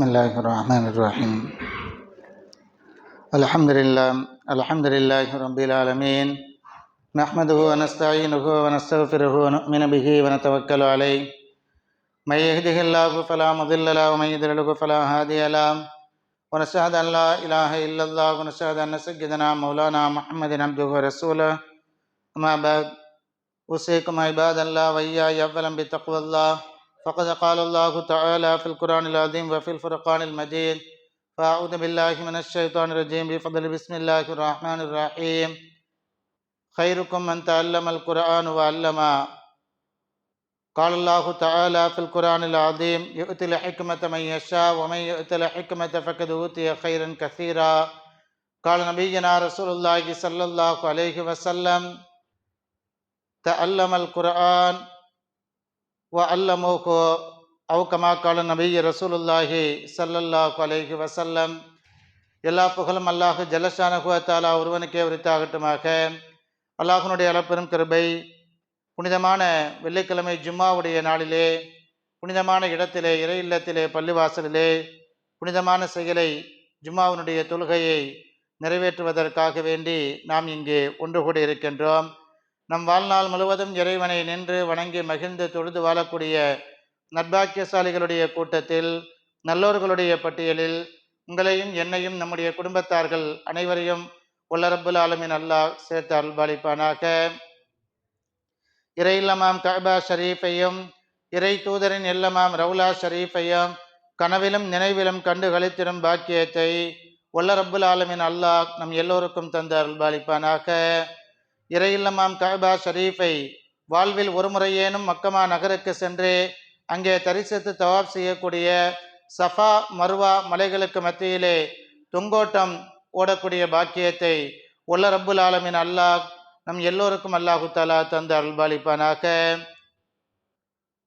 بسم الله الرحمن الرحيم. الحمد لله الحمد لله رب العالمين. نحمده ونستعينه ونستغفره ونؤمن به ونتوكل عليه. من يهده الله فلا مضل له ومن يضلله فلا هادي له. ونشهد أن لا إله إلا الله ونشهد أن سيدنا مولانا محمد عبده ورسوله. أما بعد أوصيكم عباد الله وإياي اولا بتقوى الله. فقد قال الله تعالى في القرآن العظيم وفي الفرقان المجيد فأعوذ بالله من الشيطان الرجيم بفضل بسم الله الرحمن الرحيم. خيركم من تعلم القرآن وعلما قال الله تعالى في القرآن العظيم يؤتي الحكمة من يشاء ومن يؤتي الحكمة فقد أوتي خيرا كثيرا. قال نبينا رسول الله صلى الله عليه وسلم تعلم القرآن வ அல்லமோகோ அவு கமா கால நபி ரசூலுல்லாஹி சல்லல்லாஹ் அலேஹி வசல்லம் எல்லா புகழும் அல்லாஹு ஜலசானகுவத்தாலா ஒருவனுக்கே உரித்தாகட்டுமாக. அல்லாஹனுடைய அளப்பெரும் கிருபை புனிதமான வெள்ளிக்கிழமை ஜும்மாவுடைய நாளிலே புனிதமான இடத்திலே இறை இல்லத்திலே பள்ளிவாசலிலே புனிதமான செயலை ஜும்மாவினுடைய தொழுகையை நிறைவேற்றுவதற்காக வேண்டி நாம் இங்கே ஒன்று கூட இருக்கின்றோம் நம் வாழ்நாள் முழுவதும் இறைவனை நின்று வணங்கி மகிழ்ந்து தொழுது வாழக்கூடிய நற்பாக்கியசாலிகளுடைய கூட்டத்தில் நல்லோர்களுடைய பட்டியலில் உங்களையும் என்னையும் நம்முடைய குடும்பத்தார்கள் அனைவரையும் உல்லரப்புல் ஆலமின் அல்லாஹ் சேர்த்து அல்பாலிப்பானாக இறை இல்லமாம் கபா ஷரீஃபையும் இறை தூதரின் இல்லமாம் ரவுலா ஷரீஃபையும் கனவிலும் நினைவிலும் கண்டு கழித்திடும் பாக்கியத்தை உல்லரப்புல் ஆலமின் அல்லாஹ் நம் எல்லோருக்கும் தந்து அல்பாலிப்பானாக இறையில்லமாம் கபா ஷரீஃபை. வாழ்வில் ஒருமுறையேனும் மக்கமா நகருக்கு சென்று அங்கே தரிசித்து தவாப் செய்யக்கூடிய சஃபா மருவா மலைகளுக்கு மத்தியிலே தொங்கோட்டம் ஓடக்கூடிய பாக்கியத்தை உள்ள ரப்புல் ஆலமின் அல்லாஹ் நம் எல்லோருக்கும் அல்லாஹு தாலா தந்து அல்பாலிப்பானாக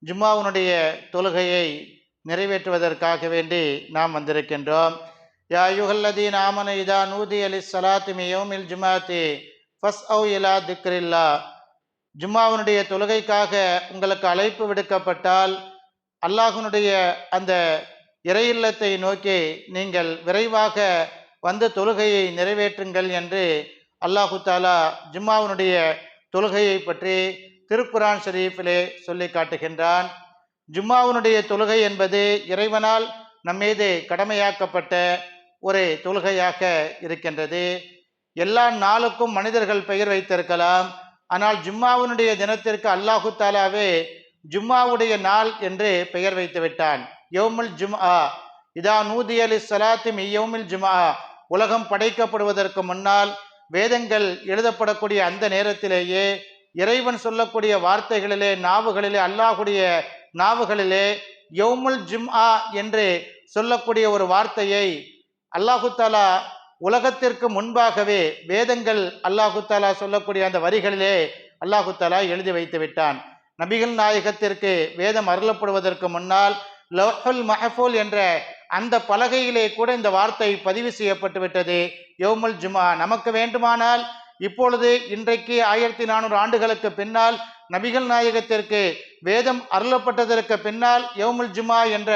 ஜும்மாவுனுடைய தொழுகையை நிறைவேற்றுவதற்காக வேண்டி நாம் வந்திருக்கின்றோம். யா யுகல்லதீன் ஆமன இதா நூதி அலி சலாத்துமி யோமில் ஜுமாத்தி ஃபஸ் அவு இலா திக்ரில்லா. ஜும்மாவினுடைய தொழுகைக்காக உங்களுக்கு அழைப்பு விடுக்கப்பட்டால் அல்லாஹுனுடைய அந்த இறையில்லத்தை நோக்கி நீங்கள் விரைவாக வந்து தொழுகையை நிறைவேற்றுங்கள் என்று அல்லாஹு தாலா ஜும்மாவினுடைய தொழுகையை பற்றி திருக்குரான் ஷரீஃபிலே சொல்லி காட்டுகின்றான். ஜும்மாவினுடைய தொழுகை என்பது இறைவனால் நம்மீது கடமையாக்கப்பட்ட ஒரு தொழுகையாக இருக்கின்றது. எல்லா நாளுக்கும் மனிதர்கள் பெயர் வைத்திருக்கலாம். ஆனால் ஜும்மாவினுடைய தினத்திற்கு அல்லாஹு தாலாவே ஜும்மாவுடைய நாள் என்று பெயர் வைத்து விட்டான். யோமுல் ஜும்ஆ. இதா நூதி அலி சலாத்திம் யோமில் ஜும்ஆ. உலகம் படைக்கப்படுவதற்கு முன்னால் வேதங்கள் எழுதப்படக்கூடிய அந்த நேரத்திலேயே இறைவன் சொல்லக்கூடிய வார்த்தைகளிலே நாவுகளிலே அல்லாஹுடைய நாவுகளிலே யோமுல் ஜும்ஆ என்று சொல்லக்கூடிய ஒரு வார்த்தையை அல்லாஹு தாலா உலகத்திற்கு முன்பாகவே வேதங்கள் அல்லாஹு தாலா சொல்லக்கூடிய அந்த வரிகளிலே அல்லாஹு தாலா எழுதி வைத்து விட்டான். நபிகள் நாயகத்திற்கு வேதம் அருளப்படுவதற்கு முன்னால் லோஹுல் மஹஃபூல் என்ற அந்த பலகையிலே கூட இந்த வார்த்தை பதிவு செய்யப்பட்டு விட்டது. யோமுல் ஜுமா நமக்கு வேண்டுமானால் இப்பொழுது இன்றைக்கு ஆயிரத்தி நானூறு ஆண்டுகளுக்கு பின்னால் நபிகள் நாயகத்திற்கு வேதம் அருளப்பட்டதற்கு பின்னால் யோமுல் ஜுமா என்ற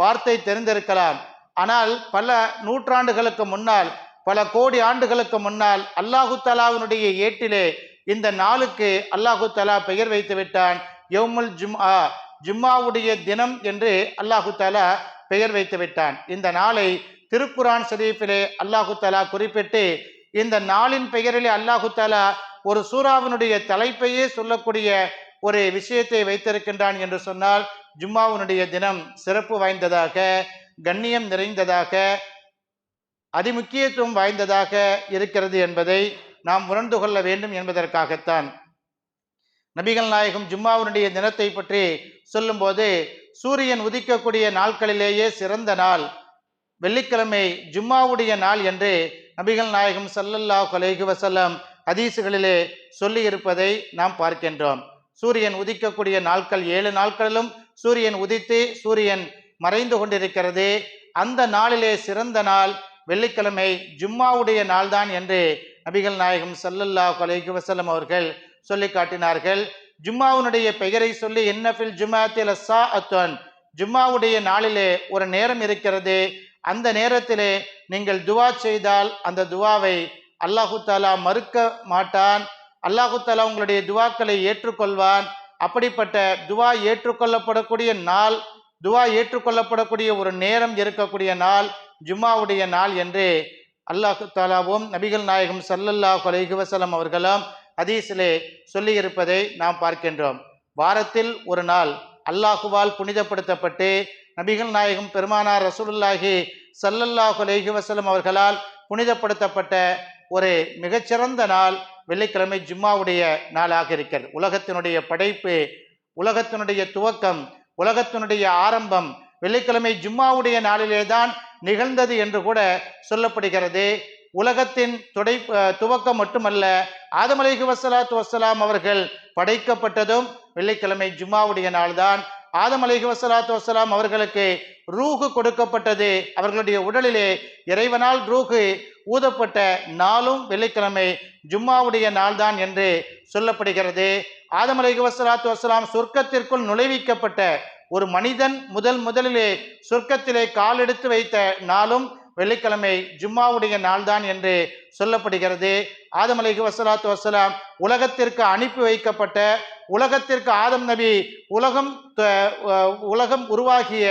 வார்த்தை தெரிந்திருக்கலாம். ஆனால் பல நூற்றாண்டுகளுக்கு முன்னால் பல கோடி ஆண்டுகளுக்கு முன்னால் அல்லாஹு தலாவினுடைய ஏட்டிலே இந்த நாளுக்கு அல்லாஹு தலா பெயர் வைத்து விட்டான். யோமுல் ஜும்ஆ ஜும்மாவுடைய தினம் என்று அல்லாஹு தலா பெயர் வைத்து விட்டான். இந்த நாளை திருக்குரான் ஷரீஃபிலே அல்லாஹு தலா குறிப்பிட்டு இந்த நாளின் பெயரிலே அல்லாஹு தலா ஒரு சூறாவினுடைய தலைப்பையே சொல்லக்கூடிய ஒரு விஷயத்தை வைத்திருக்கின்றான் என்று சொன்னால் ஜும்மாவினுடைய தினம் சிறப்பு வாய்ந்ததாக கண்ணியம் நிறைந்ததாக அதிமுக்கியத்துவம் வாய்ந்ததாக இருக்கிறது என்பதை நாம் உணர்ந்து கொள்ள வேண்டும் என்பதற்காகத்தான். நபிகள் நாயகம் ஜும்மாவுனுடைய தினத்தை பற்றி சொல்லும்போது சூரியன் உதிக்கக்கூடிய நாட்களிலேயே சிறந்த நாள் வெள்ளிக்கிழமை ஜும்மாவுடைய நாள் என்று நபிகள் நாயகம் சல்லல்லா கொலைகு வசல்லம் ஹதீசுகளிலே சொல்லியிருப்பதை நாம் பார்க்கின்றோம். சூரியன் உதிக்கக்கூடிய நாட்கள் ஏழு நாட்களிலும் சூரியன் உதித்து சூரியன் மறைந்து கொண்டிருக்கிறது. அந்த நாளிலே சிறந்த நாள். வெள்ளிக்கிழமை ஜும்மாவுடைய நாள்தான் என்று நபிகள் நாயகம் சல்லல்லா அலைஹி வஸல்லம் அவர்கள் சொல்லி காட்டினார்கள். ஜும்மாவுனுடைய பெயரை சொல்லி என்னஃபில் ஜுமாத்தில் சா அத்வன் ஜும்மாவுடைய நாளிலே ஒரு நேரம் இருக்கிறது. அந்த நேரத்திலே நீங்கள் துவா செய்தால் அந்த துவாவை அல்லாஹு தாலா மறுக்க மாட்டான். அல்லாஹு தாலா உங்களுடைய துவாக்களை ஏற்றுக்கொள்வான். அப்படிப்பட்ட துவா ஏற்றுக்கொள்ளப்படக்கூடிய நாள் துவா ஏற்றுக்கொள்ளப்படக்கூடிய ஒரு நேரம் இருக்கக்கூடிய நாள் ஜும்மாவுடைய நாள் என்று அல்லாஹு தாலாவும் நபிகள் நாயகம் சல்லல்லாஹ் அலைஹி அவர்களும் ஹதீஸிலே சொல்லியிருப்பதை நாம் பார்க்கின்றோம். வாரத்தில் ஒரு நாள் அல்லாஹுவால் புனிதப்படுத்தப்பட்டு நபிகள் நாயகம் பெருமானார் ரசூலுல்லாஹி சல்லல்லாஹு அலைஹி வஸல்லம் அவர்களால் புனிதப்படுத்தப்பட்ட ஒரு மிகச்சிறந்த நாள் வெள்ளிக்கிழமை ஜும்மாவுடைய நாளாக இருக்கிறது. உலகத்தினுடைய படைப்பு உலகத்தினுடைய துவக்கம் உலகத்தினுடைய ஆரம்பம் வெள்ளிக்கிழமை ஜும்மாவுடைய நாளிலே தான் நிகழ்ந்தது என்று கூட சொல்லப்படுகிறது. உலகத்தின் துடை துவக்கம் மட்டுமல்ல ஆதம் அலைஹி வசலாத்து வசலாம் அவர்கள் படைக்கப்பட்டதும் வெள்ளிக்கிழமை ஜும்மாவுடைய நாள்தான். ஆதம் அலைஹி வசலாத்து வசலாம் அவர்களுக்கு ரூஹு கொடுக்கப்பட்டது. அவர்களுடைய உடலிலே இறைவனால் ரூஹு ஊதப்பட்ட நாளும் வெள்ளிக்கிழமை ஜும்மாவுடைய நாள்தான் என்று சொல்லப்படுகிறது. ஆதம் அலைஹி வசலாத்து வசலாம் சொர்க்கத்திற்குள் நுழைவிக்கப்பட்ட ஒரு மனிதன் முதல் முதலிலே சொர்க்கத்திலே காலெடுத்து வைத்த நாளும் வெள்ளிக்கிழமை ஜும்மாவுடைய நாள்தான் என்று சொல்லப்படுகிறது. ஆதம் அலைஹி வசலாத்து வசலாம் உலகத்திற்கு அனுப்பி வைக்கப்பட்ட உலகத்திற்கு ஆதம் நபி உலகம் உலகம் உருவாகிய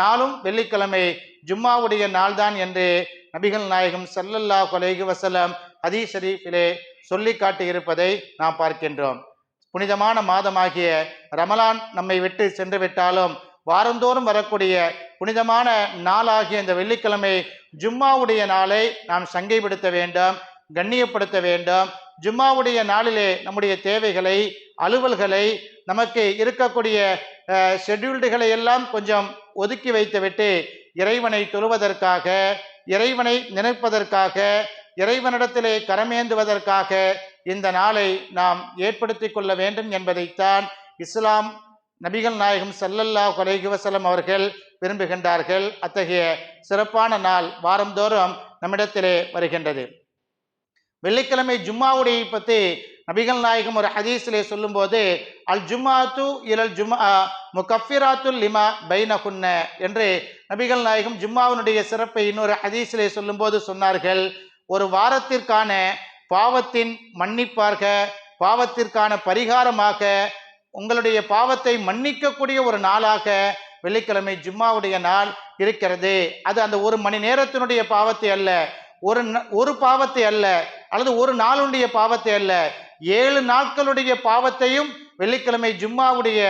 நாளும் வெள்ளிக்கிழமை ஜும்மாவுடைய நாள்தான் என்று நபிகள் நாயகம் சல்லல்லா கொலைகு வசலம் ஹதீ ஷரீஃபிலே சொல்லி காட்டியிருப்பதை நாம் பார்க்கின்றோம். புனிதமான மாதமாகிய ரமலான் நம்மை விட்டு சென்று விட்டாலும் வாரந்தோறும் வரக்கூடிய புனிதமான நாளாகிய இந்த வெள்ளிக்கிழமை ஜும்மாவுடைய நாளை நாம் சங்கைப்படுத்த வேண்டும் கண்ணியப்படுத்த வேண்டும். ஜும்மாவுடைய நாளிலே நம்முடைய தேவைகளை அலுவல்களை நமக்கு இருக்கக்கூடிய ஷெட்யூல்டுகளை எல்லாம் கொஞ்சம் ஒதுக்கி வைத்துவிட்டு இறைவனை தொழுவதற்காக இறைவனை நினைப்பதற்காக இறைவனிடத்திலே கரமேந்துவதற்காக இந்த நாளை நாம் ஏற்படுத்தி கொள்ள வேண்டும் என்பதைத்தான் இஸ்லாம் நபிகள் நாயகம் சல்லல்லா அலைஹி அவர்கள் விரும்புகின்றார்கள். அத்தகைய சிறப்பான நாள் வாரந்தோறும் நம்மிடத்திலே வருகின்றது. வெள்ளிக்கிழமை ஜும்மாவுடைய பற்றி நபிகள் நாயகம் ஒரு ஹதீஸிலே சொல்லும்போது அல் ஜும்மாத்து இலல் ஜும்மா முகஃபிராத்துல் லிமா பைனகுன்ன என்று நபிகள் நாயகம் ஜும்மாவினுடைய சிறப்பை இன்னொரு ஹதீஸிலே சொல்லும்போது சொன்னார்கள். ஒரு வாரத்திற்கான பாவத்தின் மன்னிப்பார்க பாவத்திற்கான பரிகாரமாக உங்களுடைய பாவத்தை மன்னிக்கக்கூடிய ஒரு நாளாக வெள்ளிக்கிழமை ஜும்மாவுடைய நாள் இருக்கிறது. அது அந்த ஒரு மணி நேரத்தினுடைய பாவத்தை அல்ல ஒரு ஒரு பாவத்தை அல்ல அல்லது ஒரு நாளுடைய பாவத்தை அல்ல. ஏழு நாட்களுடைய பாவத்தையும் வெள்ளிக்கிழமை ஜும்மாவுடைய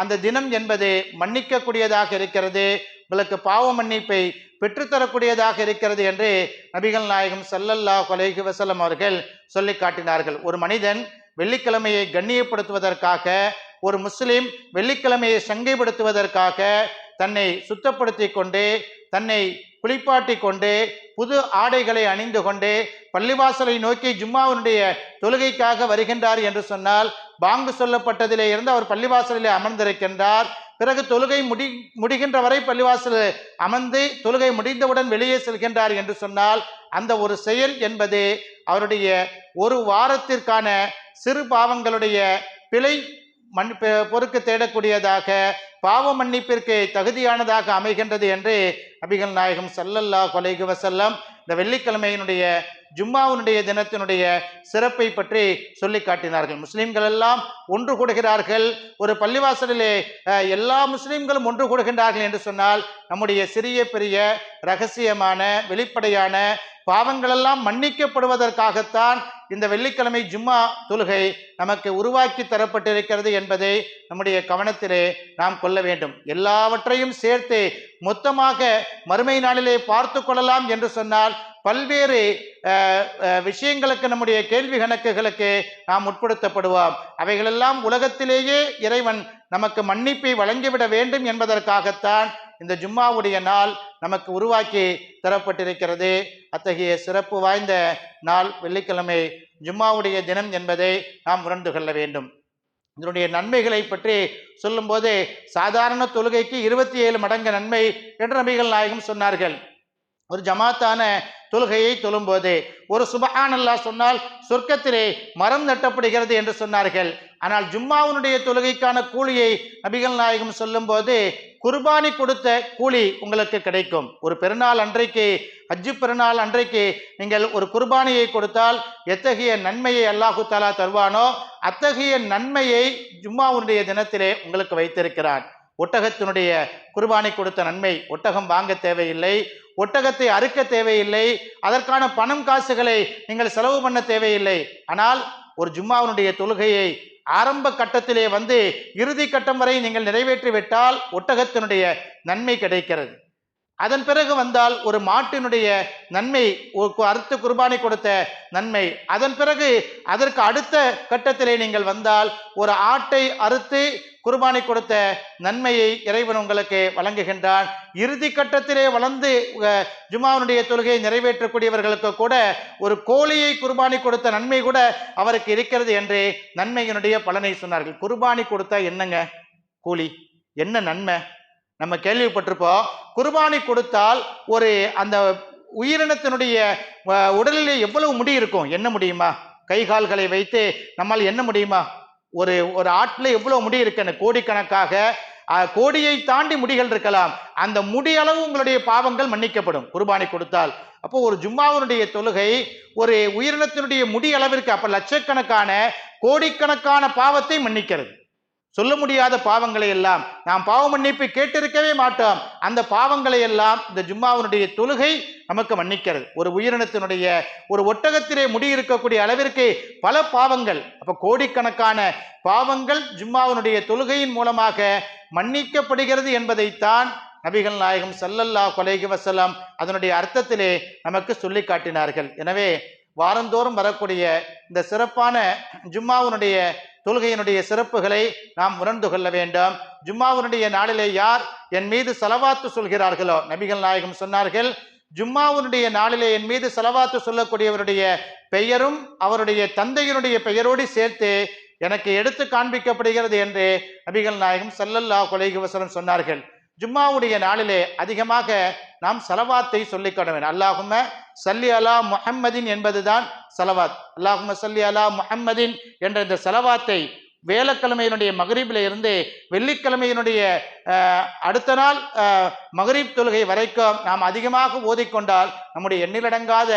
அந்த தினம் என்பது மன்னிக்கக்கூடியதாக இருக்கிறது. உங்களுக்கு பாவ மன்னிப்பை பெற்றுத்தரக்கூடியதாக இருக்கிறது என்று நபிகள் நாயகம் சல்லல்லா அலைஹி வசலம் அவர்கள் சொல்லி காட்டினார்கள். ஒரு மனிதன் வெள்ளிக்கிழமையை கண்ணியப்படுத்துவதற்காக ஒரு முஸ்லீம் வெள்ளிக்கிழமையை சங்கைப்படுத்துவதற்காக தன்னை சுத்தப்படுத்தி கொண்டு தன்னை குளிப்பாட்டி கொண்டு புது ஆடைகளை அணிந்து கொண்டு பள்ளிவாசலை நோக்கி ஜும்மாவினுடைய தொழுகைக்காக வருகின்றார் என்று சொன்னால் பாங்கு சொல்லப்பட்டதிலே இருந்து அவர் பள்ளிவாசலிலே அமர்ந்திருக்கின்றார். பிறகு தொழுகை முடி முடிகின்ற வரை பள்ளிவாசலில் அமர்ந்து தொழுகை முடிந்தவுடன் வெளியே செல்கின்றார் என்று சொன்னால் அந்த ஒரு செயல் என்பது அவருடைய ஒரு வாரத்திற்கான சிறு பாவங்களுடைய பிழை மண் பெ- பொறுக்கு தேடக்கூடியதாக பாவ மன்னிப்பிற்கு தகுதியானதாக அமைகின்றது என்று நபிகள் நாயகம் ஸல்லல்லாஹு கொலைகு வசல்லம் இந்த வெள்ளிக்கிழமையினுடைய ஜும்மாவினுடைய தினத்தினுடைய சிறப்பை பற்றி சொல்லி காட்டினார்கள். முஸ்லீம்கள் எல்லாம் ஒன்று கூடுகிறார்கள். ஒரு பள்ளிவாசலிலே எல்லா முஸ்லீம்களும் ஒன்று கூடுகின்றார்கள் என்று சொன்னால் நம்முடைய சிறிய பெரிய ரகசியமான வெளிப்படையான பாவங்களெல்லாம் மன்னிக்கப்படுவதற்காகத்தான் இந்த வெள்ளிக்கிழமை ஜும்மா தொழுகை நமக்கு உருவாக்கி தரப்பட்டிருக்கிறது என்பதை நம்முடைய கவனத்திலே நாம் கொள்ள வேண்டும். எல்லாவற்றையும் சேர்த்து மொத்தமாக மறுமை நாளிலே பார்த்து கொள்ளலாம் என்று சொன்னால் பல்வேறு விஷயங்களுக்கு நம்முடைய கேள்வி கணக்குகளுக்கு நாம் உட்படுத்தப்படுவோம். அவைகளெல்லாம் உலகத்திலேயே இறைவன் நமக்கு மன்னிப்பை வழங்கிவிட வேண்டும் என்பதற்காகத்தான் இந்த ஜும்மாவுடைய நாள் நமக்கு உருவாக்கி தரப்பட்டிருக்கிறது. அத்தகைய சிறப்பு வாய்ந்த நாள் வெள்ளிக்கிழமை ஜும்மாவுடைய தினம் என்பதை நாம் உணர்ந்து கொள்ள வேண்டும். இதனுடைய நன்மைகளை பற்றி சொல்லும்போது சாதாரண தொழுகைக்கு இருபத்தி ஏழு மடங்கு நன்மை என்று நபிகள் நாயகம் சொன்னார்கள். ஒரு ஜமாத்தான தொழுகையை தொழும்போது ஒரு சுபஹானல்லா சொன்னால் சொர்க்கத்திலே மரம் நட்டப்படுகிறது என்று சொன்னார்கள். ஆனால் ஜும்மாவுனுடைய தொழுகைக்கான கூலியை நபிகள் நாயகம் சொல்லும்போது குர்பானி கொடுத்த கூலி உங்களுக்கு கிடைக்கும். ஒரு பெருநாள் அன்றைக்கு ஹஜ்ஜு பெருநாள் அன்றைக்கு நீங்கள் ஒரு குர்பானியை கொடுத்தால் எத்தகைய நன்மையை அல்லாஹு தாலா தருவானோ அத்தகைய நன்மையை ஜும்மாவுனுடைய தினத்திலே உங்களுக்கு வைத்திருக்கிறான். ஒட்டகத்தினுடைய குர்பானி கொடுத்த நன்மை ஒட்டகம் வாங்க தேவையில்லை. ஒட்டகத்தை அறுக்க தேவையில்லை. அதற்கான பணம் காசுகளை நீங்கள் செலவு பண்ண தேவையில்லை. ஆனால் ஒரு ஜும்மாவினுடைய தொழுகையை ஆரம்ப கட்டத்திலே வந்து இறுதி கட்டம் வரை நீங்கள் நிறைவேற்றிவிட்டால் ஒட்டகத்தினுடைய நன்மை கிடைக்கிறது. அதன் பிறகு வந்தால் ஒரு மாட்டினுடைய நன்மை ஒரு அறுத்து குர்பானி கொடுத்த நன்மை. அதன் பிறகு அதற்கு அடுத்த கட்டத்திலே நீங்கள் வந்தால் ஒரு ஆட்டை அறுத்து குர்பானை கொடுத்த நன்மையை இறைவன் உங்களுக்கு வழங்குகின்றான். இறுதி கட்டத்திலே வளர்ந்து ஜுமாவனுடைய தொழுகையை நிறைவேற்றக்கூடியவர்களுக்கு கூட ஒரு கோழியை குர்பானி கொடுத்த நன்மை கூட அவருக்கு இருக்கிறது என்று நன்மையினுடைய பலனை சொன்னார்கள். குர்பானி கொடுத்தா என்னங்க? கூலி என்ன நன்மை? நம்ம கேள்விப்பட்டிருப்போம். குர்பானி கொடுத்தால் ஒரு அந்த உயிரினத்தினுடைய உடலிலே எவ்வளவு முடி இருக்கும்? என்ன முடியுமா? கை கால்களை வைத்து நம்மால் என்ன முடியுமா? ஒரு ஒரு ஆட்டில் எவ்வளோ முடி இருக்குன்னு கோடிக்கணக்காக கோடியை தாண்டி முடிகள் இருக்கலாம். அந்த முடியளவு உங்களுடைய பாவங்கள் மன்னிக்கப்படும். குர்பானி கொடுத்தால். அப்போ ஒரு ஜும்மாவினுடைய தொழுகை ஒரு உயிரினத்தினுடைய முடி அளவிற்கு அப்போ லட்சக்கணக்கான கோடிக்கணக்கான பாவத்தை மன்னிக்கிறது. சொல்ல முடியாத பாவங்களை எல்லாம் நாம் பாவ மன்னிப்பு கேட்டிருக்கவே மாட்டோம். அந்த பாவங்களை எல்லாம் இந்த ஜும்மாவினுடைய தொழுகை நமக்கு மன்னிக்கிறது. ஒரு உயிரினத்தினுடைய ஒரு ஒட்டகத்திலே முடி இருக்கக்கூடிய அளவிற்கு பல பாவங்கள் அப்போ கோடிக்கணக்கான பாவங்கள் ஜும்மாவினுடைய தொழுகையின் மூலமாக மன்னிக்கப்படுகிறது என்பதைத்தான் நபிகள் நாயகம் சல்லல்லா கொலைகி வஸல்லம் அதனுடைய அர்த்தத்திலே நமக்கு சொல்லி காட்டினார்கள். எனவே வாரந்தோறும் வரக்கூடிய இந்த சிறப்பான ஜும்மாவினுடைய தொழுகையினுடைய சிறப்புகளை நாம் உணர்ந்து கொள்ள வேண்டும். ஜும்மாவினுடைய நாளிலே யார் என் மீது செலவாத்து சொல்கிறார்களோ? நபிகள் நாயகம் சொன்னார்கள் ஜும்மாவுனுடைய நாளிலே என் மீது செலவாத்து சொல்லக்கூடியவருடைய பெயரும் அவருடைய தந்தையினுடைய பெயரோடு சேர்த்து எனக்கு எடுத்து காண்பிக்கப்படுகிறது என்று நபிகள் நாயகம் ஸல்லல்லாஹு அலைஹி வசனம் சொன்னார்கள். ஜும்மாவுடைய நாளிலே அதிகமாக நாம் செலவாத்தை சொல்லிக்கொள்ள வேண்டும். அல்லாஹும்ம சல்லி அலா முஹம்மதின் என்பதுதான் சலவாத். அல்லாஹும சல்லி அலா முஹம்மதின் என்ற இந்த சலவாத்தை வேலக்கிழமையினுடைய மகரீபில் இருந்து வெள்ளிக்கிழமையினுடைய அடுத்த நாள் மகரீப் தொழுகை வரைக்கும் நாம் அதிகமாக ஓதிக்கொண்டால் நம்முடைய எண்ணிலடங்காத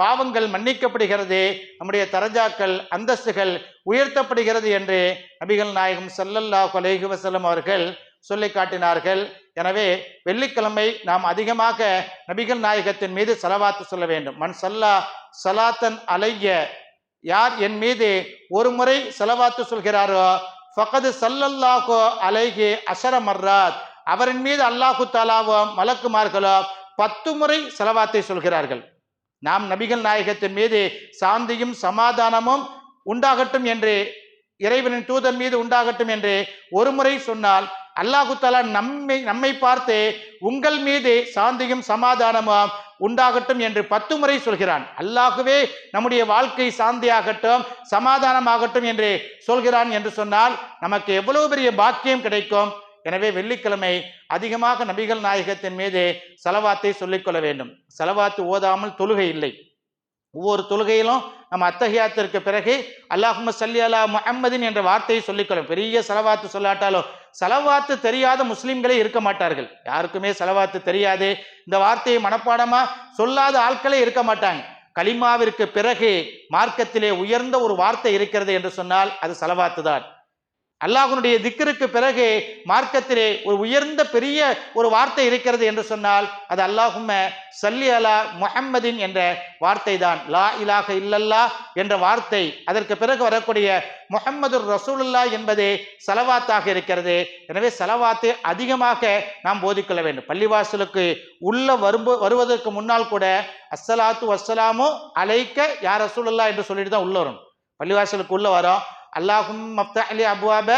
பாவங்கள் மன்னிக்கப்படுகிறது நம்முடைய தரஜாக்கள் அந்தஸ்துகள் உயர்த்தப்படுகிறது என்று நபிகள் நாயகம் சல்லல்லாஹ் அலைஹி வசலம் அவர்கள் சொல்லி காட்டினார்கள். எனவே வெள்ளிக்கிழமை நாம் அதிகமாக நபிகள் நாயகத்தின் மீது செலவாத்து சொல்ல வேண்டும். மண் சல்லா சலாத்தன் அலைய யார் என் மீது ஒரு முறை செலவாத்து சொல்கிறாரோ ஃபகது சல்லல்லாஹோ அலைகி அசர மர்ராத் அவரின் மீது அல்லாஹு தாலாவோ மலக்குமார்களோ பத்து முறை செலவாத்தை சொல்கிறார்கள். நாம் நபிகள் நாயகத்தின் மீது சாந்தியும் சமாதானமும் உண்டாகட்டும் என்று இறைவனின் தூதன் மீது உண்டாகட்டும் என்று ஒரு முறை சொன்னால் அல்லாஹு தாலா நம்மை நம்மை பார்த்து உங்கள் மீது சாந்தியும் சமாதானமும் உண்டாகட்டும் என்று பத்து முறை சொல்கிறான். அல்லாஹுவே நம்முடைய வாழ்க்கை சாந்தியாகட்டும் சமாதானமாகட்டும் என்று சொல்கிறான் என்று சொன்னால் நமக்கு எவ்வளவு பெரிய பாக்கியம் கிடைக்கும்? எனவே வெள்ளிக்கிழமை அதிகமாக நபிகள் நாயகத்தின் மீது செலவாத்தை சொல்லிக்கொள்ள வேண்டும். செலவாத்து ஓதாமல் தொழுகை இல்லை. ஒவ்வொரு தொழுகையிலும் நம்ம அத்தகையாத்திற்கு பிறகு அல்லாஹும சல்லி அலா முஹம்மதின் என்ற வார்த்தையை சொல்லிக்கொள்ளும். பெரிய செலவாத்து சொல்லாட்டாலும் செலவாத்து தெரியாத முஸ்லீம்களே இருக்க மாட்டார்கள். யாருக்குமே செலவாத்து தெரியாது. இந்த வார்த்தையை மனப்பாடமா சொல்லாத ஆட்களே இருக்க மாட்டாங்க. கலிமாவிற்கு பிறகு மார்க்கத்திலே உயர்ந்த ஒரு வார்த்தை இருக்கிறது என்று சொன்னால் அது செலவாத்து தான் அல்லாஹனுடைய திக்கருக்கு பிறகு மார்க்கத்திலே ஒரு உயர்ந்த பெரிய ஒரு வார்த்தை இருக்கிறது என்று சொன்னால் அது அல்லாஹும்ம சல்லி அலா முஹம்மதின் என்ற வார்த்தை தான் லா இலாக இல்லல்லா என்ற வார்த்தை. அதற்கு பிறகு வரக்கூடிய முஹம்மது ரசூலுல்லா என்பது செலவாத்தாக இருக்கிறது. எனவே செலவாத்து அதிகமாக நாம் போதிக்கொள்ள வேண்டும். பள்ளிவாசலுக்கு உள்ள வரும்பு வருவதற்கு முன்னால் கூட அஸ்ஸலாத்து வஸ்ஸலாமு அழைக்க யார் ரசூலுல்லா என்று சொல்லிட்டு தான் உள்ள வரும். பள்ளிவாசலுக்கு உள்ள வரோம். அல்லாஹும் மஃப்தலி அபுவாப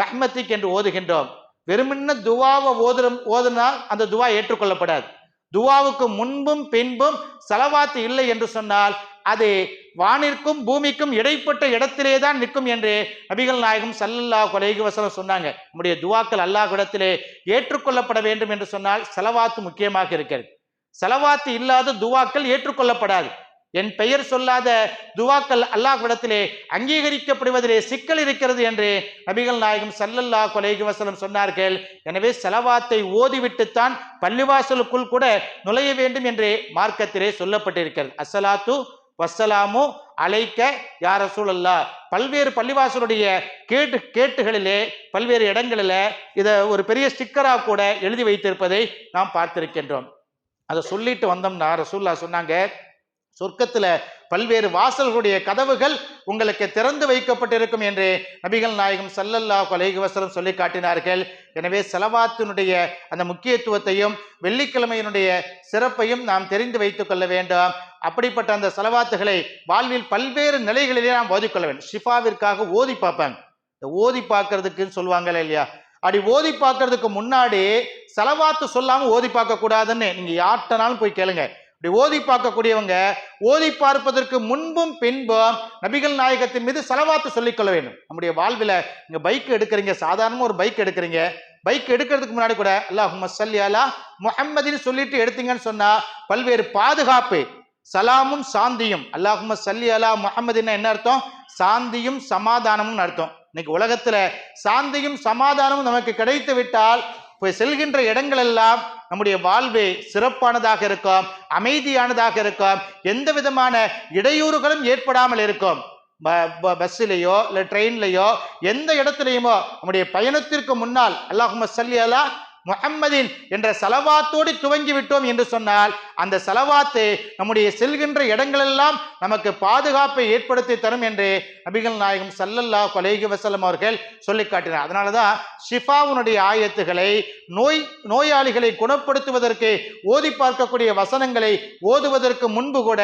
ரஹ்மத்திக் என்று ஓதுகின்றோம். வெறுமன்ன துவாவை ஓதுறோம் ஓதுனால் அந்த துவா ஏற்றுக்கொள்ளப்படாது. துவாவுக்கு முன்பும் பின்பும் செலவாத்து இல்லை என்று சொன்னால் அது வானிற்கும் பூமிக்கும் இடைப்பட்ட இடத்திலே தான் நிற்கும் என்று நபிகள் நாயகம் சல்லல்லா அலைஹி வசனம் சொன்னாங்க. நம்முடைய துவாக்கள் அல்லாஹ்விடத்திலே ஏற்றுக்கொள்ளப்பட வேண்டும் என்று சொன்னால் செலவாத்து முக்கியமாக இருக்கிறது. செலவாத்து இல்லாத துவாக்கள் ஏற்றுக்கொள்ளப்படாது. என் பெயர் சொல்லாத துவாக்கள் அல்லாஹ்விடத்திலே அங்கீகரிக்கப்படுவதிலே சிக்கல் இருக்கிறது என்று நபிகள் நாயகம் சல்லல்லா கொலைகி வசலம் சொன்னார்கள். எனவே செலவாத்தை ஓதிவிட்டுத்தான் பள்ளிவாசலுக்குள் கூட நுழைய வேண்டும் என்று மார்க்கத்திலே சொல்லப்பட்டிருக்கிறது. அஸ்ஸலாத்து வசலாமு அழைக்க யார சூழல்லா பல்வேறு பள்ளிவாசலுடைய கேட்டு கேட்டுகளிலே பல்வேறு இடங்களில் இதை ஒரு பெரிய ஸ்டிக்கராக கூட எழுதி வைத்திருப்பதை நாம் பார்த்திருக்கின்றோம். அதை சொல்லிட்டு வந்தோம்னா ரசூல்லா சொன்னாங்க சொர்க்கத்தில் பல்வேறு வாசல்களுடைய கதவுகள் உங்களுக்கு திறந்து வைக்கப்பட்டிருக்கும் என்று நபிகள் நாயகம் சல்லல்லா அலைஹி வஸல்லம் சொல்லி காட்டினார்கள். எனவே செலவாத்தினுடைய அந்த முக்கியத்துவத்தையும் வெள்ளிக்கிழமையினுடைய சிறப்பையும் நாம் தெரிந்து வைத்துக் கொள்ள வேண்டும். அப்படிப்பட்ட அந்த செலவாத்துகளை வாழ்வில் பல்வேறு நிலைகளிலே நாம் ஓதிக்கொள்ள வேண்டும். ஷிஃபாவிற்காக ஓதி பார்ப்பாங்க இந்த ஓதி பார்க்கறதுக்குன்னு சொல்லுவாங்களே இல்லையா? அப்படி ஓதி பார்க்கறதுக்கு முன்னாடி செலவாத்து சொல்லாமல் ஓதி பார்க்கக்கூடாதுன்னு நீங்கள் யார்கிட்டனாலும் போய் கேளுங்க. இப்படி ஓதி பார்க்கக்கூடியவங்க ஓதி பார்ப்பதற்கு முன்பும் பின்பும் நபிகள் நாயகத்தின் மீது செலவாத்து சொல்லிக்கொள்ள வேண்டும். நம்முடைய வாழ்வில் நீங்கள் பைக் எடுக்கிறீங்க சாதாரணமாக ஒரு பைக் எடுக்கிறீங்க. பைக் எடுக்கிறதுக்கு முன்னாடி கூட அல்லாஹ் மசல்லி அலா முஹம்மதின்னு சொல்லிட்டு எடுத்தீங்கன்னு சொன்னால் பல்வேறு பாதுகாப்பு சலாமும் சாந்தியும் அல்லாஹும்ம சல்லி அலா முகமதுன்னா என்ன அர்த்தம்? சாந்தியும் சமாதானமும் அர்த்தம். இன்னைக்கு உலகத்துல சாந்தியும் சமாதானமும் நமக்கு கிடைத்து விட்டால் போய் செல்கின்ற இடங்கள் எல்லாம் நம்முடைய வாழ்வு சிறப்பானதாக இருக்கும் அமைதியானதாக இருக்கும் எந்த விதமான இடையூறுகளும் ஏற்படாமல் இருக்கும். ப- பஸ்ஸிலேயோ இல்லை ட்ரெயின்லேயோ எந்த இடத்துலையுமோ நம்முடைய பயணத்திற்கு முன்னால் அல்லாஹும்ம சல்லி முகம்மதின் என்ற செலவாத்தோடு துவங்கி விட்டோம் என்று சொன்னால் அந்த செலவாத்து நம்முடைய செல்கின்ற இடங்களெல்லாம் நமக்கு பாதுகாப்பை ஏற்படுத்தி தரும் என்று நபிகள் நாயகம் சல்லல்லா கொலைகி வசலம் அவர்கள் சொல்லி காட்டினார். அதனால தான் ஷிஃபாவுனுடைய ஆயத்துகளை நோய் நோயாளிகளை குணப்படுத்துவதற்கு ஓதி பார்க்கக்கூடிய வசனங்களை ஓதுவதற்கு முன்பு கூட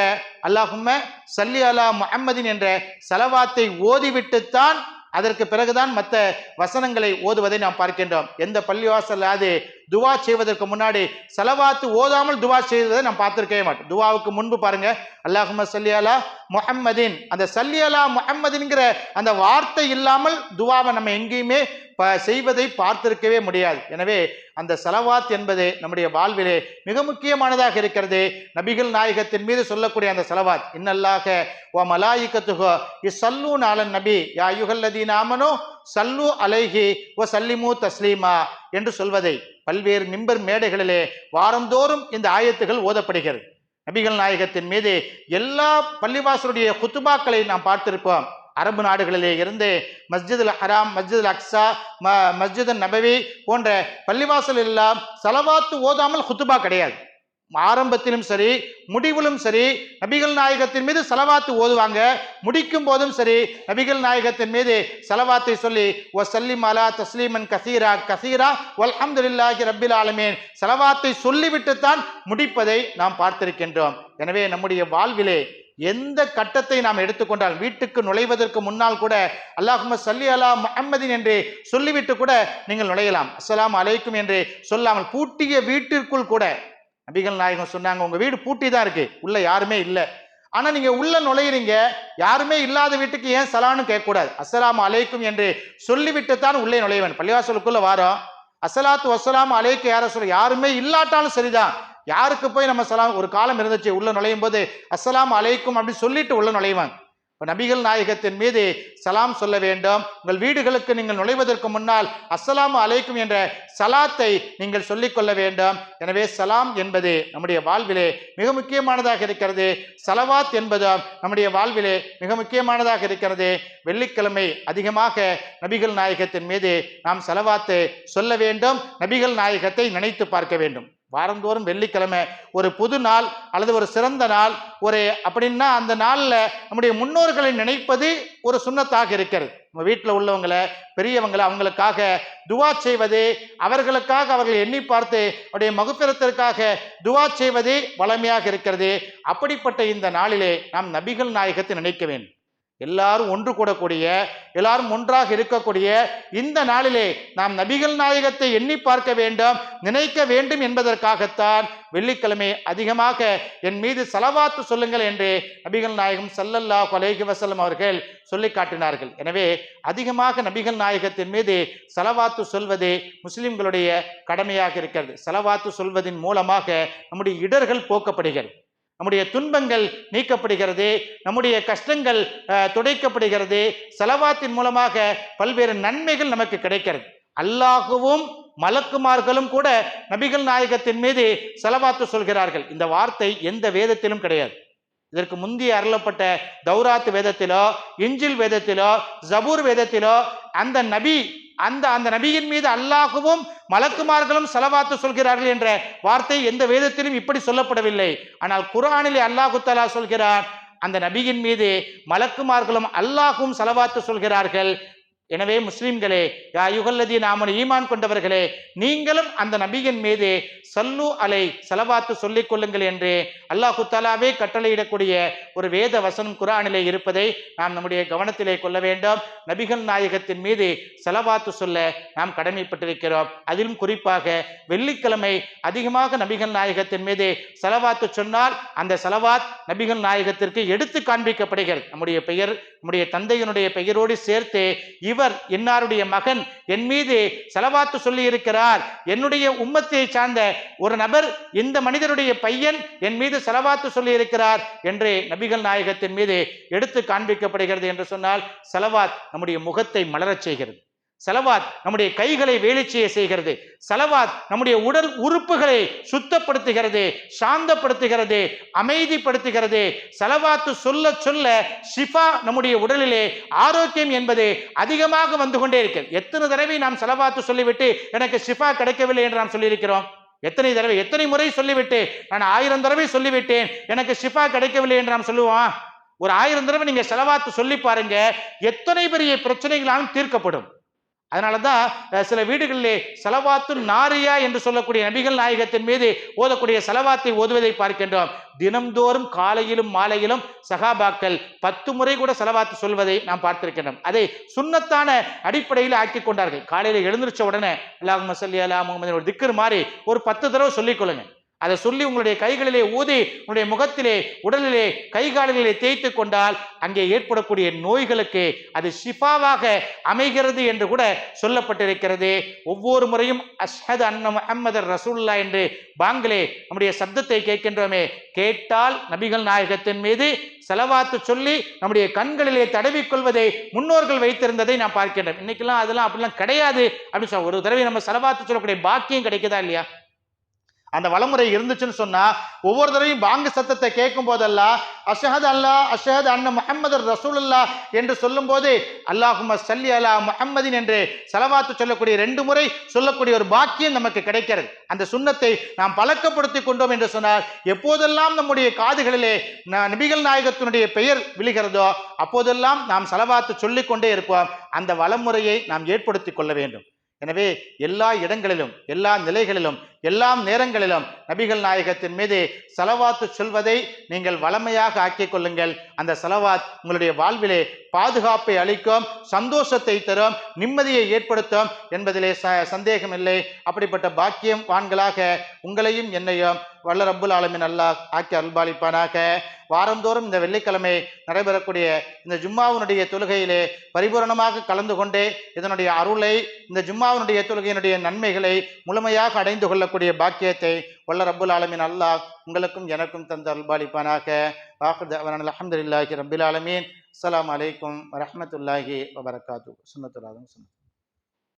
அல்லாஹும்ம சல்லி அலா முகம்மதின் என்ற செலவாத்தை ஓதிவிட்டுத்தான் அதற்கு பிறகுதான் மற்ற வசனங்களை ஓதுவதை நாம் பார்க்கின்றோம். எந்த பள்ளிவாசல் அது துவா செய்வதற்கு முன்னாடி செலவாத்து ஓதாமல் துவா செய்வதை நான் பார்த்துருக்கவே மாட்டோம் துவாவுக்கு முன்பு பாருங்க. அல்லாஹும்ம சல்லியலா முஹம்மதின். அந்த சல்லியலா முஹம்மதின்கிற அந்த வார்த்தை இல்லாமல் துவாவை நம்ம எங்கேயுமே ப- செய்வதை பார்த்திருக்கவே முடியாது. எனவே அந்த செலவாத் என்பது நம்முடைய வாழ்விலே மிக முக்கியமானதாக இருக்கிறது. நபிகள் நாயகத்தின் மீது சொல்லக்கூடிய அந்த செலவாத். இன்னல்லாக ஓ மலாயிக்கத்துகோ சல்லூன் ஆலன் நபி. யா யுகல்லதீன் ஆமனோ சல்லு அலைஹி ஓ சல்லிமு தஸ்லீமா என்று சொல்வதை பல்வேறு மிம்பர் மேடைகளிலே வாரந்தோறும் இந்த ஆயத்துகள் ஓதப்படுகிறது. நபிகள் நாயகத்தின் மீது எல்லா பள்ளிவாசலுடைய குத்துபாக்களை நாம் பார்த்திருப்போம். அரபு நாடுகளிலே இருந்து மஸ்ஜிதுல் ஹராம் மஸ்ஜிதுல் அக்ஸா ம மஸ்ஜித் நபவி போன்ற பள்ளிவாசல் எல்லாம் சலவாத்து ஓதாமல் குத்துபா கிடையாது. ஆரம்பத்திலும் சரி முடிவிலும் சரி நபிகள் நாயகத்தின் மீது செலவாத்து ஓதுவாங்க. முடிக்கும் போதும் சரி நபிகள் நாயகத்தின் மீது செலவாத்தை சொல்லி ஓ சல்லிம் அலா தஸ்லீமன் கசீரா கசீரா வல்ஹம்துலில்லாஹி ரபில் ஆலமீன். செலவாத்தை சொல்லிவிட்டுத்தான் முடிப்பதை நாம் பார்த்திருக்கின்றோம். எனவே நம்முடைய வாழ்விலே எந்த கட்டத்தை நாம் எடுத்துக்கொண்டால் வீட்டுக்கு நுழைவதற்கு முன்னால் கூட அல்லாஹும சல்லி அலா முஹம்மதின் என்று சொல்லிவிட்டு கூட நீங்கள் நுழையலாம். அஸ்லாம் அலைக்கும் என்று சொல்லாமல் பூட்டிய வீட்டிற்குள் கூட நபிகள் நாயகம் சொன்னாங்க உங்க வீடு பூட்டி தான் இருக்கு உள்ள யாருமே இல்லை. ஆனா நீங்க உள்ள நுழையிறீங்க யாருமே இல்லாத வீட்டுக்கு ஏன் சலான்னு கேட்கக்கூடாது. அஸ்ஸலாமு அலைக்கும் என்று சொல்லிவிட்டு தான் உள்ளே நுழைவேன். பள்ளிவாசலுக்குள்ள வாரம். அசலாத்து வசலாம் அலைக்கு யார சொல்ல யாருமே இல்லாட்டாலும் சரிதான். யாருக்கு போய் நம்ம சலாம் ஒரு காலம் இருந்துச்சு உள்ள நுழையும் போது அஸ்ஸலாமு அலைக்கும் அப்படின்னு சொல்லிட்டு உள்ள நுழைவாங்க. இப்போ நபிகள் நாயகத்தின் மீது சலாம் சொல்ல வேண்டும். உங்கள் வீடுகளுக்கு நீங்கள் நுழைவதற்கு முன்னால் அஸ்ஸலாம் அலைக்கும் என்ற சலாத்தை நீங்கள் சொல்லிக்கொள்ள வேண்டும். எனவே சலாம் என்பது நம்முடைய வாழ்விலே மிக முக்கியமானதாக இருக்கிறது. சலவாத் என்பதும் நம்முடைய வாழ்விலே மிக முக்கியமானதாக இருக்கிறது. வெள்ளிக்கிழமை அதிகமாக நபிகள் நாயகத்தின் மீது நாம் சலவாத்து சொல்ல வேண்டும். நபிகள் நாயகத்தை நினைத்து பார்க்க வேண்டும். வாரந்தோறும் வெள்ளிக்கிழமை ஒரு புது நாள் அல்லது ஒரு சிறந்த நாள் ஒரு அப்படின்னா அந்த நாளில் நம்முடைய முன்னோர்களை நினைப்பது ஒரு சுண்ணத்தாக இருக்கிறது. நம்ம வீட்டில் உள்ளவங்களை பெரியவங்களை அவங்களுக்காக துவா செய்வது அவர்களுக்காக அவர்களை எண்ணி பார்த்து அவருடைய மகுப்பிரத்திற்காக துவா செய்வது வளமையாக இருக்கிறது. அப்படிப்பட்ட இந்த நாளிலே நாம் நபிகள் நாயகத்தை நினைக்க வேண்டும். எல்லாரும் ஒன்று கூடக்கூடிய எல்லாரும் ஒன்றாக இருக்கக்கூடிய இந்த நாளிலே நாம் நபிகள் நாயகத்தை எண்ணி பார்க்க வேண்டும் நினைக்க வேண்டும் என்பதற்காகத்தான் வெள்ளிக்கிழமை அதிகமாக என் மீது செலவாத்து சொல்லுங்கள் என்று நபிகள் நாயகம் சல்லல்லா கொலைகி வசலம் அவர்கள் சொல்லி காட்டினார்கள். எனவே அதிகமாக நபிகள் நாயகத்தின் மீது செலவாத்து சொல்வது முஸ்லிம்களுடைய கடமையாக இருக்கிறது. செலவாத்து சொல்வதின் மூலமாக நம்முடைய இடர்கள் போக்கப்படுகிறது. நம்முடைய துன்பங்கள் நீக்கப்படுகிறது நம்முடைய கஷ்டங்கள் துடைக்கப்படுகிறது. செலவாத்தின் மூலமாக பல்வேறு நன்மைகள் நமக்கு கிடைக்கிறது. அல்லாஹுவும் மலக்குமார்களும் கூட நபிகள் நாயகத்தின் மீது செலவாத்து சொல்கிறார்கள். இந்த வார்த்தை எந்த வேதத்திலும் கிடையாது. இதற்கு முந்தைய அருளப்பட்ட தௌராத் வேதத்திலோ இஞ்சில் வேதத்திலோ ஜபூர் வேதத்திலோ அந்த நபி அந்த அந்த நபியின் மீது அல்லாஹுவும் மலக்குமார்களும் செலவாத்து சொல்கிறார்கள் என்ற வார்த்தை எந்த வேதத்திலும் இப்படி சொல்லப்படவில்லை. ஆனால் குரானிலே அல்லாஹு தஆலா சொல்கிறார் அந்த நபியின் மீது மலக்குமார்களும் அல்லாஹும் செலவாத்து சொல்கிறார்கள் எனவே முஸ்லிம்களே யா யுகல்லதி நாமன் ஈமான் கொண்டவர்களே நீங்களும் அந்த நபியின் மீது சல்லு அலை செலவாத்து சொல்லிக் கொள்ளுங்கள் என்று அல்லாஹு தாலாவே கட்டளையிடக்கூடிய ஒரு வேத வசனம் குரானிலே இருப்பதை நாம் நம்முடைய கவனத்திலே கொள்ள வேண்டும். நபிகள் நாயகத்தின் மீது செலவாத்து சொல்ல நாம் கடமைப்பட்டிருக்கிறோம். அதிலும் குறிப்பாக வெள்ளிக்கிழமை அதிகமாக நபிகள் நாயகத்தின் மீது செலவாத்து சொன்னால் அந்த செலவாத் நபிகள் நாயகத்திற்கு எடுத்து காண்பிக்கப்படுகிறது. நம்முடைய பெயர் நம்முடைய தந்தையினுடைய பெயரோடு சேர்த்து இவர் இன்னாருடைய மகன். என் மீது செலவாத்து சொல்லி இருக்கிறார் என்னுடைய உம்மத்தை சார்ந்த ஒரு நபர் இந்த மனிதருடைய பையன் என் மீது செலவாத்து சொல்லி இருக்கிறார் என்று நபிகள் நாயகத்தின் மீது எடுத்து காண்பிக்கப்படுகிறது என்று சொன்னால் செலவாத் நம்முடைய முகத்தை மலரச் செய்கிறது. செலவாத் நம்முடைய கைகளை வேலை செய்கிறது. செலவாத் நம்முடைய உடல் உறுப்புகளை சுத்தப்படுத்துகிறது சாந்தப்படுத்துகிறது அமைதிப்படுத்துகிறது. செலவாத்து சொல்ல சொல்ல ஷிஃபா நம்முடைய உடலிலே ஆரோக்கியம் என்பது அதிகமாக வந்து கொண்டே இருக்கிறது எத்தனை தடவை நாம் செலவாத்து சொல்லிவிட்டு எனக்கு ஷிஃபா கிடைக்கவில்லை என்று நாம் சொல்லியிருக்கிறோம்? எத்தனை தடவை எத்தனை முறை சொல்லிவிட்டு நான் ஆயிரம் தடவை சொல்லிவிட்டேன் எனக்கு ஷிஃபா கிடைக்கவில்லை என்று நாம் சொல்லுவோம்? ஒரு ஆயிரம் தடவை நீங்க செலவாத்து சொல்லி பாருங்க எத்தனை பெரிய பிரச்சனைகளாலும் தீர்க்கப்படும். அதனால தான் சில வீடுகளிலே செலவாத்து நாரியா என்று சொல்லக்கூடிய நபிகள் நாயகத்தின் மீது ஓதக்கூடிய செலவாத்தை ஓதுவதை பார்க்கின்றோம். தினம்தோறும் காலையிலும் மாலையிலும் சகாபாக்கள் பத்து முறை கூட செலவாத்து சொல்வதை நாம் பார்த்திருக்கின்றோம். அதை சுண்ணத்தான அடிப்படையில் ஆக்கி கொண்டார்கள். காலையில் எழுந்திருச்ச உடனே அல்லாஹ் மசல்லி அலா முகமது ஒரு திக்கர் மாதிரி ஒரு பத்து தடவை சொல்லிக் கொள்ளுங்க. அதை சொல்லி உங்களுடைய கைகளிலே ஊதி உங்களுடைய முகத்திலே உடலிலே கைகால்களிலே தேய்த்து கொண்டால் அங்கே ஏற்படக்கூடிய நோய்களுக்கு அது ஷிஃபாவாக அமைகிறது என்று கூட சொல்லப்பட்டிருக்கிறது. ஒவ்வொரு முறையும் அஷ்ஹது அன்ன முஹம்மதர் ரசூல்லா என்று பாங்கிலே நம்முடைய சப்தத்தை கேட்கின்றோமே. கேட்டால் நபிகள் நாயகத்தின் மீது செலவாத்து சொல்லி நம்முடைய கண்களிலே தடவிக்கொள்வதை முன்னோர்கள் வைத்திருந்ததை நான் பார்க்கின்றோம். இன்னைக்கெல்லாம் அதெல்லாம் அப்படிலாம் கிடையாது அப்படின்னு சொல்ல ஒரு தடவை நம்ம செலவாத்து சொல்லக்கூடிய பாக்கியம் கிடைக்குதா இல்லையா? அந்த வளமுறை இருந்துச்சுன்னு சொன்னா ஒவ்வொரு தடவையும் பாங்கு சத்தத்தை கேட்கும் போதெல்லாம் அஷஹத் அல்லா அஷஹத் அண்ணன் முஹம்மது ரசூலுல்லா என்று சொல்லும்போது அல்லாஹும சல்லி அலா முஹம்மதின் என்று செலவாத்து சொல்லக்கூடிய ரெண்டு முறை சொல்லக்கூடிய ஒரு பாக்கியம் நமக்கு கிடைக்கிறது. அந்த சுண்ணத்தை நாம் பழக்கப்படுத்தி கொண்டோம் என்று சொன்னால் எப்போதெல்லாம் நம்முடைய காதுகளிலே ந- நபிகள் நாயகத்தினுடைய பெயர் விழுகிறதோ அப்போதெல்லாம் நாம் செலவாத்து சொல்லிக்கொண்டே இருப்போம். அந்த வளமுறையை நாம் ஏற்படுத்தி கொள்ள வேண்டும். எனவே எல்லா இடங்களிலும் எல்லா நிலைகளிலும் எல்லா நேரங்களிலும் நபிகள் நாயகத்தின் மீது செலவாத்து சொல்வதை நீங்கள் வளமையாக ஆக்கிக் கொள்ளுங்கள். அந்த செலவாத் உங்களுடைய வாழ்விலே பாதுகாப்பை அளிக்கும் சந்தோஷத்தை தரும் நிம்மதியை ஏற்படுத்தும் என்பதிலே ச சந்தேகம் இல்லை. அப்படிப்பட்ட பாக்கியம் வான்களாக உங்களையும் என்னையும் வல்ல ரப்புல் ஆலமின் அல்லாஹ் ஆக்கி அல்பாலிப்பானாக வாரந்தோறும் இந்த வெள்ளிக்கிழமை நடைபெறக்கூடிய இந்த ஜும்மாவினுடைய தொழுகையிலே பரிபூரணமாக கலந்து கொண்டே இதனுடைய அருளை இந்த ஜும்மாவினுடைய தொழுகையினுடைய நன்மைகளை முழுமையாக அடைந்து கொள்ளக்கூடிய பாக்கியத்தை வல்ல ரபுல் ஆலமின் அல்லாஹ் உங்களுக்கும் எனக்கும் தந்த அல்பாலிப்பானாக அஹமது அலமதுல்லாஹி ரபுல் ஆலமீன். அஸ்லாம் வலைக்கம் வரமத்துல்லாஹி வபரகாத்து சுன்னத்துல்லாஹும் சுன்னத்து